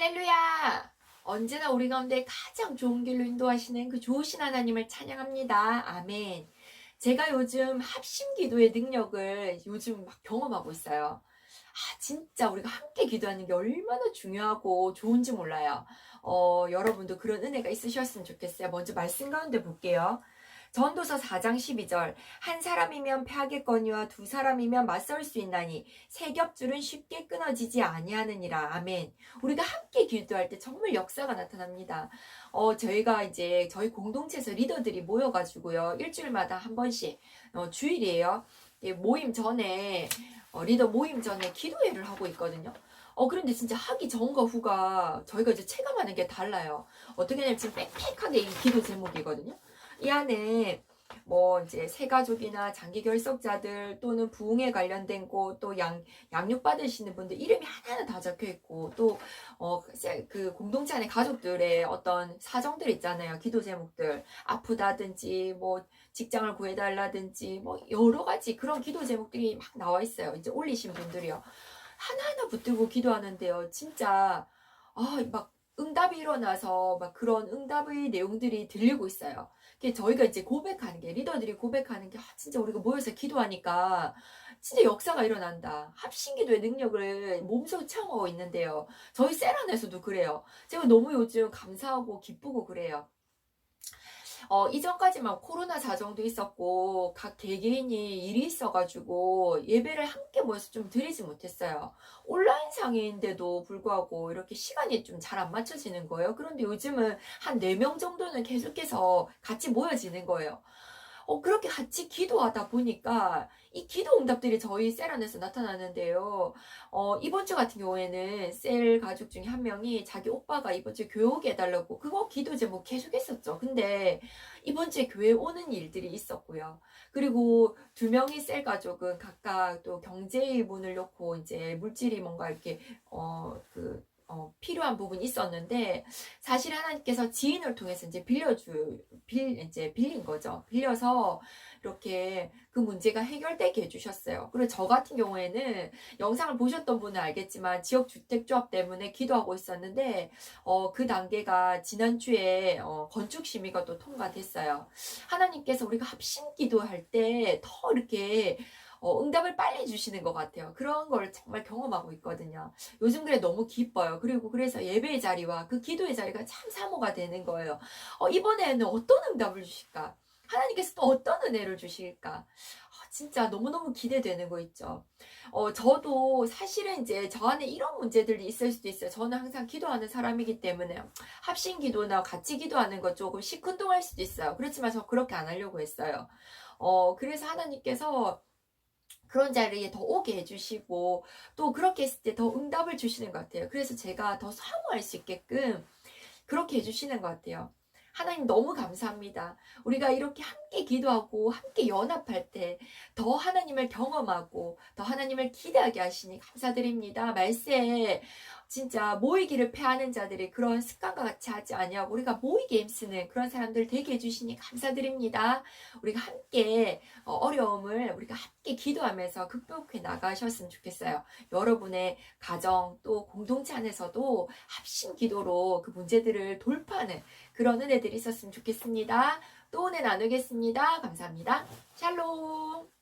할렐루야! 언제나 우리 가운데 가장 좋은 길로 인도하시는 그 좋으신 하나님을 찬양합니다. 아멘. 제가 요즘 합심 기도의 능력을 요즘 막 경험하고 있어요. 아, 진짜 우리가 함께 기도하는 게 얼마나 중요하고 좋은지 몰라요. 어, 여러분도 그런 은혜가 있으셨으면 좋겠어요. 먼저 말씀 가운데 볼게요. 전도서 4장 12절 한 사람이면 패하겠거니와 두 사람이면 맞설 수 있나니 세 겹줄은 쉽게 끊어지지 아니하느니라. 아멘. 우리가 함께 기도할 때 정말 역사가 나타납니다. 어 저희가 이제 저희 공동체에서 리더들이 모여가지고요 일주일마다 한 번씩 어, 주일이에요. 예, 모임 전에 어, 리더 모임 전에 기도회를 하고 있거든요. 어, 그런데 진짜 하기 전과 후가 저희가 이제 체감하는 게 달라요. 어떻게 되냐면 지금 빽빽하게 이 기도 제목이거든요. 이 안에 뭐 이제 새가족이나 장기 결석자들 또는 부흥에 관련된 곳 또 양 양육 받으시는 분들 이름이 하나하나 다 적혀 있고 또 어 그 공동체 안에 가족들의 어떤 사정들 있잖아요. 기도 제목들. 아프다든지 뭐 직장을 구해달라든지 뭐 여러 가지 그런 기도 제목들이 막 나와 있어요. 이제 올리신 분들이요. 하나하나 붙들고 기도하는데요. 진짜 아막 응답이 일어나서 막 그런 응답의 내용들이 들리고 있어요. 저희가 이제 고백하는 게 리더들이 고백하는 게 아, 진짜 우리가 모여서 기도하니까 진짜 역사가 일어난다. 합신기도의 능력을 몸소 체험하고 있는데요. 저희 세란에서도 그래요. 제가 너무 요즘 감사하고 기쁘고 그래요. 어, 이전까지만 코로나 사정도 있었고, 각 개개인이 일이 있어가지고, 예배를 함께 모여서 좀 드리지 못했어요. 온라인상인데도 불구하고, 이렇게 시간이 좀 잘 안 맞춰지는 거예요. 그런데 요즘은 한 4명 정도는 계속해서 같이 모여지는 거예요. 어, 그렇게 같이 기도하다 보니까 이 기도 응답들이 저희 셀 안에서 나타나는데요. 어, 이번 주 같은 경우에는 셀 가족 중에 한 명이 자기 오빠가 이번 주에 교회 오게 해달라고 그거 기도 제목 계속 했었죠. 근데 이번 주에 교회 오는 일들이 있었고요. 그리고 두 명의 셀 가족은 각각 또 경제의 문을 놓고 이제 물질이 뭔가 이렇게 어, 그 어, 필요한 부분이 있었는데 사실 하나님께서 지인을 통해서 이제 빌려주 빌 이제 빌린 거죠. 빌려서 이렇게 그 문제가 해결되게 해주셨어요. 그리고 저 같은 경우에는 영상을 보셨던 분은 알겠지만 지역 주택조합 때문에 기도하고 있었는데 어, 그 단계가 지난주에 어, 건축 심의가 또 통과됐어요. 하나님께서 우리가 합심 기도할 때 더 이렇게 어, 응답을 빨리 주시는 것 같아요. 그런 걸 정말 경험하고 있거든요. 요즘 그래 너무 기뻐요. 그리고 그래서 예배의 자리와 그 기도의 자리가 참 사모가 되는 거예요. 어, 이번에는 어떤 응답을 주실까? 하나님께서 또 어떤 은혜를 주실까? 어, 진짜 너무너무 기대되는 거 있죠. 어, 저도 사실은 이제 저 안에 이런 문제들이 있을 수도 있어요. 저는 항상 기도하는 사람이기 때문에 합심 기도나 같이 기도하는 것 조금 시큰둥할 수도 있어요. 그렇지만 저 그렇게 안 하려고 했어요. 어, 그래서 하나님께서 그런 자리에 더 오게 해주시고 또 그렇게 했을 때 더 응답을 주시는 것 같아요. 그래서 제가 더 사모할 수 있게끔 그렇게 해주시는 것 같아요. 하나님 너무 감사합니다. 우리가 이렇게 함께 기도하고 함께 연합할 때 더 하나님을 경험하고 더 하나님을 기대하게 하시니 감사드립니다. 말세 진짜 모이기를 패하는 자들이 그런 습관과 같이 하지 아니하고 우리가 모이게 힘쓰는 그런 사람들 되게 해주시니 감사드립니다. 우리가 함께 어, 어려움을 우리가 함께 기도하면서 극복해 나가셨으면 좋겠어요. 여러분의 가정 또 공동체 안에서도 합심 기도로 그 문제들을 돌파하는 그런 은혜들이 있었으면 좋겠습니다. 또 은혜 나누겠습니다. 감사합니다. 샬롬.